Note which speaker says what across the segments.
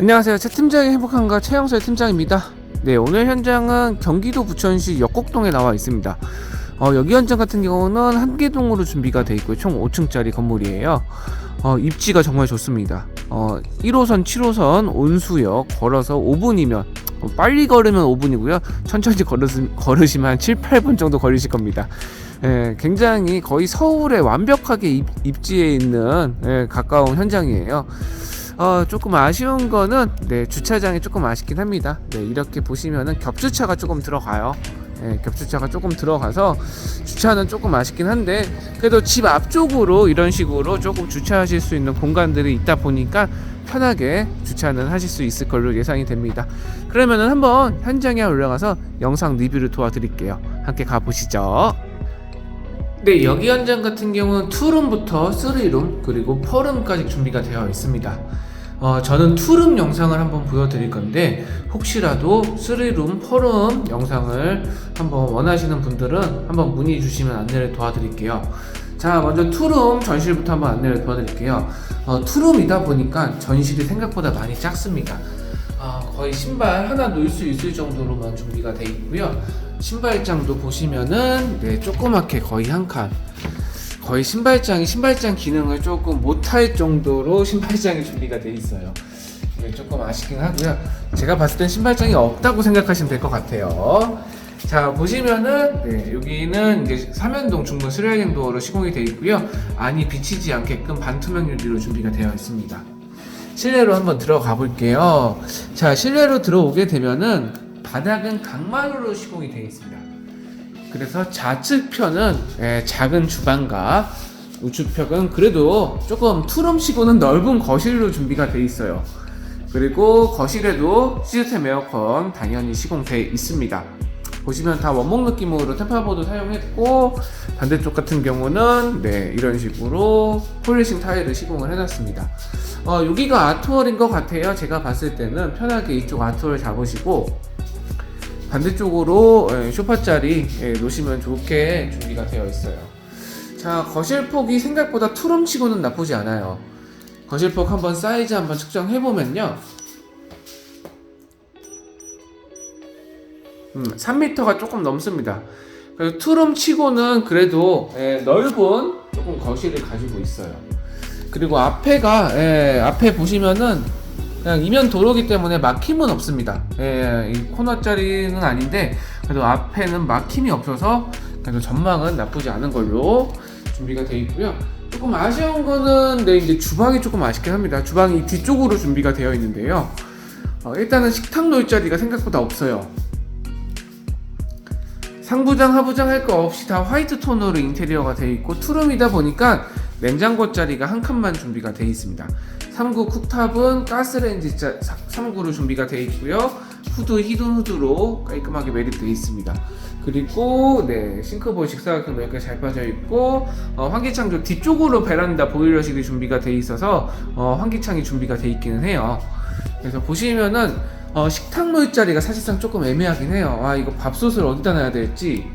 Speaker 1: 안녕하세요. 최 팀장의 행복한가 최영철 팀장입니다. 네, 오늘 현장은 경기도 부천시 역곡동에 나와 있습니다. 어, 여기 현장 같은 경우는 한개동으로 준비가 돼 있고요. 총 5층짜리 건물이에요. 어, 입지가 정말 좋습니다. 어, 1호선, 7호선 온수역 걸어서 5분이면 어, 빨리 걸으면 5분이고요. 천천히 걸으시, 걸으시 면 한 7, 8분 정도 걸리실 겁니다. 예, 굉장히 거의 서울에 완벽하게 입, 입지에 있는 예, 가까운 현장이에요. 어, 조금 아쉬운 거는 네, 주차장이 조금 아쉽긴 합니다. 네, 이렇게 보시면은 겹주차가 조금 들어가요. 네, 겹주차가 조금 들어가서 주차는 조금 아쉽긴 한데 그래도 집 앞쪽으로 이런 식으로 조금 주차하실 수 있는 공간들이 있다 보니까 편하게 주차는 하실 수 있을 걸로 예상이 됩니다. 그러면은 한번 현장에 올라가서 영상 리뷰를 도와드릴게요. 함께 가보시죠. 네, 여기 현장 같은 경우는 투룸부터 쓰리룸 그리고 포룸까지 준비가 되어 있습니다. 어, 저는 투룸 영상을 한번 보여드릴 건데 혹시라도 쓰리룸, 포룸 영상을 한번 원하시는 분들은 한번 문의 주시면 안내를 도와드릴게요. 자, 먼저 투룸 전실부터 한번 안내를 도와드릴게요. 어, 투룸이다 보니까 전실이 생각보다 많이 작습니다. 아, 거의 신발 하나 놓을 수 있을 정도로만 준비가 되어 있고요. 신발장도 보시면은 네, 조그맣게 거의 한 칸. 거의 신발장이 신발장 기능을 조금 못할 정도로 신발장이 준비가 돼 있어요. 이게 조금 아쉽긴 하고요. 제가 봤을 땐 신발장이 없다고 생각하시면 될 것 같아요. 자 보시면은 네, 여기는 이제 삼연동 중문 스라이딩 도어로 시공이 되어 있고요. 안이 비치지 않게끔 반투명 유리로 준비가 되어 있습니다. 실내로 한번 들어가 볼게요. 자 실내로 들어오게 되면은 바닥은 강마루로 시공이 되어 있습니다. 그래서 좌측편은 예, 작은 주방과 우측편은 그래도 조금 투룸치고는 넓은 거실로 준비가 되어 있어요. 그리고 거실에도 시스템 에어컨 당연히 시공되어 있습니다. 보시면 다 원목 느낌으로 템파보드 사용했고 반대쪽 같은 경우는 네 이런 식으로 폴리싱 타일을 시공을 해놨습니다. 어, 여기가 아트월인 것 같아요. 제가 봤을 때는 편하게 이쪽 아트월 잡으시고 반대쪽으로 예, 쇼파 자리 예, 놓으시면 좋게 준비가 되어 있어요. 자 거실 폭이 생각보다 투룸치고는 나쁘지 않아요. 거실 폭 한번 사이즈 한번 측정해 보면요. 음, 3m가 조금 넘습니다. 그래서 투룸 치고는 그래도 예, 넓은 조금 거실을 가지고 있어요. 그리고 앞에가 예, 앞에 보시면은 그냥 이면 도로기 때문에 막힘은 없습니다. 예, 이 코너짜리는 아닌데 그래도 앞에는 막힘이 없어서 그래도 전망은 나쁘지 않은 걸로 준비가 되어 있고요. 조금 아쉬운 거는 네, 이제 주방이 조금 아쉽긴 합니다. 주방이 뒤쪽으로 준비가 되어 있는데요. 어, 일단은 식탁 놓을 자리가 생각보다 없어요. 상부장, 하부장 할 거 없이 다 화이트 톤으로 인테리어가 되어 있고 투룸이다 보니까 냉장고 자리가 한 칸만 준비가 되어 있습니다. 3구 쿡탑은 가스레인지 3구로 준비가 되어 있고요. 후드 히든 후드로 깔끔하게 매립되어 있습니다. 그리고 네 싱크볼 직사각형 넓게 잘 빠져 있고 어, 환기창도 뒤쪽으로 베란다 보일러실이 준비가 되어 있어서 어, 환기창이 준비가 되어 있기는 해요. 그래서 보시면은 어, 식탁 놓을 자리가 사실상 조금 애매하긴 해요. 아 이거 밥솥을 어디다 놔야 될지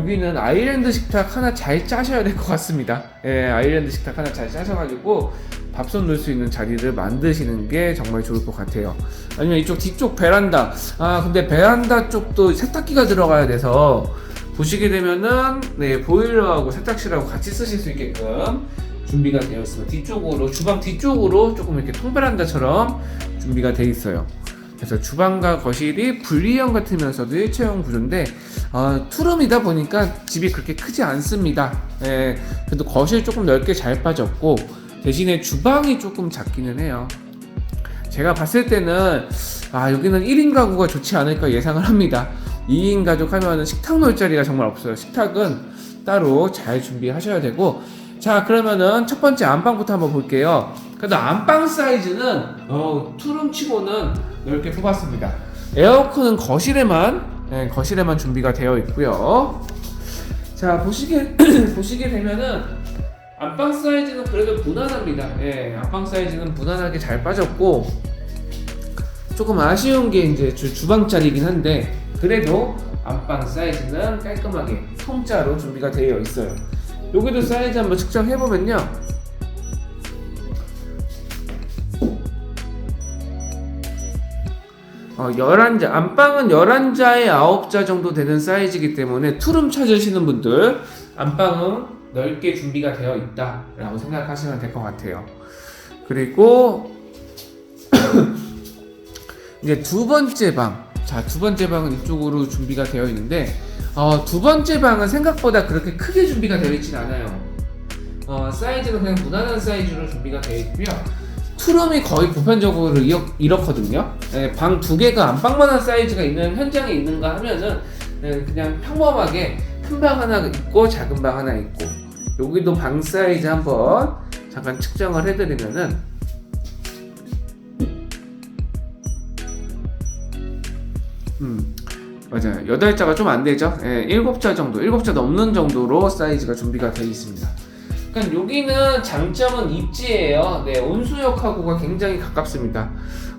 Speaker 1: 여기는 아일랜드 식탁 하나 잘 짜셔야 될 것 같습니다. 예, 아일랜드 식탁 하나 잘 짜셔가지고 밥솥 넣을 수 있는 자리를 만드시는 게 정말 좋을 것 같아요. 아니면 이쪽 뒤쪽 베란다. 아, 근데 베란다 쪽도 세탁기가 들어가야 돼서 보시게 되면은 네, 보일러하고 세탁실하고 같이 쓰실 수 있게끔 준비가 되어 있습니다. 뒤쪽으로 주방 뒤쪽으로 조금 이렇게 통베란다처럼 준비가 되어 있어요. 그래서 주방과 거실이 분리형 같으면서도 일체형 구조인데 어, 투룸이다 보니까 집이 그렇게 크지 않습니다. 예, 그래도 거실 조금 넓게 잘 빠졌고 대신에 주방이 조금 작기는 해요. 제가 봤을 때는 아 여기는 1인 가구가 좋지 않을까 예상을 합니다. 2인 가족 하면 식탁 놓을 자리가 정말 없어요. 식탁은 따로 잘 준비하셔야 되고 자 그러면은 첫 번째 안방부터 한번 볼게요. 그래도 안방 사이즈는 어, 투룸 치고는 넓게 뽑았습니다. 에어컨은 거실에만 네, 거실에만 준비가 되어 있고요. 자 보시게 보시게 되면은 안방 사이즈는 그래도 무난합니다. 예, 안방 사이즈는 무난하게 잘 빠졌고 조금 아쉬운 게 이제 주, 주방 자리긴 한데 그래도 안방 사이즈는 깔끔하게 통짜로 준비가 되어 있어요. 여기도 사이즈 한번 측정해 보면요. 어, 11자, 안방은 11자에 9자 정도 되는 사이즈이기 때문에 투룸 찾으시는 분들 안방은 넓게 준비가 되어 있다라고 생각하시면 될 것 같아요. 그리고 이제 두 번째 방. 자, 두 번째 방은 이쪽으로 준비가 되어 있는데 어, 두 번째 방은 생각보다 그렇게 크게 준비가 되어 있진 않아요. 어, 사이즈는 그냥 무난한 사이즈로 준비가 되어 있고요. 투룸이 거의 보편적으로 이렇, 이렇거든요. 예, 방두 개가 안방만한 사이즈가 있는 현장에 있는가 하면은 예, 그냥 평범하게 큰 방 하나 있고 작은 방 하나 있고 여기도 방 사이즈 한번 잠깐 측정을 해드리면은 음 맞아요 여덟 자가 좀 안 되죠 예, 일곱 자 정도 일곱 자 넘는 정도로 사이즈가 준비가 되어 있습니다 그러니까 여기는 장점은 입지예요. 네, 온수역하고가 굉장히 가깝습니다.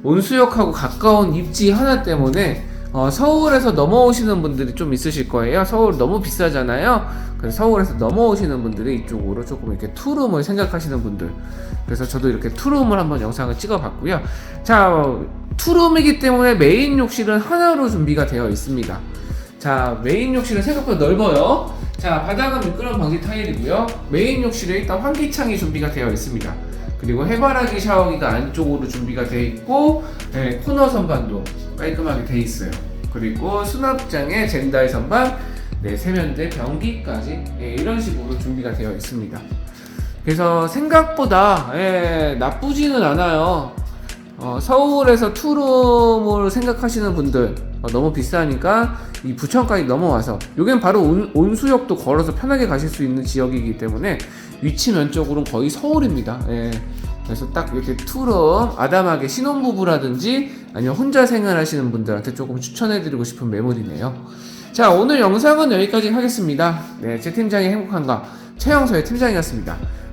Speaker 1: 온수역하고 가까운 입지 하나 때문에 어, 서울에서 넘어오시는 분들이 좀 있으실 거예요. 서울 너무 비싸잖아요. 그래서 서울에서 넘어오시는 분들이 이쪽으로 조금 이렇게 투룸을 생각하시는 분들. 그래서 저도 이렇게 투룸을 한번 영상을 찍어봤고요. 자, 어, 투룸이기 때문에 메인 욕실은 하나로 준비가 되어 있습니다. 자, 메인 욕실은 생각보다 넓어요. 자, 바닥은 미끄럼 방지 타일이고요. 메인 욕실에 일단 환기창이 준비가 되어 있습니다. 그리고 해바라기 샤워기가 안쪽으로 준비가 되어 있고, 네, 코너 선반도 깔끔하게 되어 있어요. 그리고 수납장에 젠다이 선반, 네, 세면대, 변기까지 네, 이런 식으로 준비가 되어 있습니다. 그래서 생각보다 예, 나쁘지는 않아요. 어, 서울에서 투룸을 생각하시는 분들 어, 너무 비싸니까 이 부천까지 넘어와서 여기는 바로 온, 온수역도 걸어서 편하게 가실 수 있는 지역이기 때문에 위치 면적으로는 거의 서울입니다. 예. 그래서 딱 이렇게 투룸 아담하게 신혼부부라든지 아니면 혼자 생활하시는 분들한테 조금 추천해드리고 싶은 매물이네요. 자 오늘 영상은 여기까지 하겠습니다. 네, 제 팀장의 행복한가 최영서의 팀장이었습니다.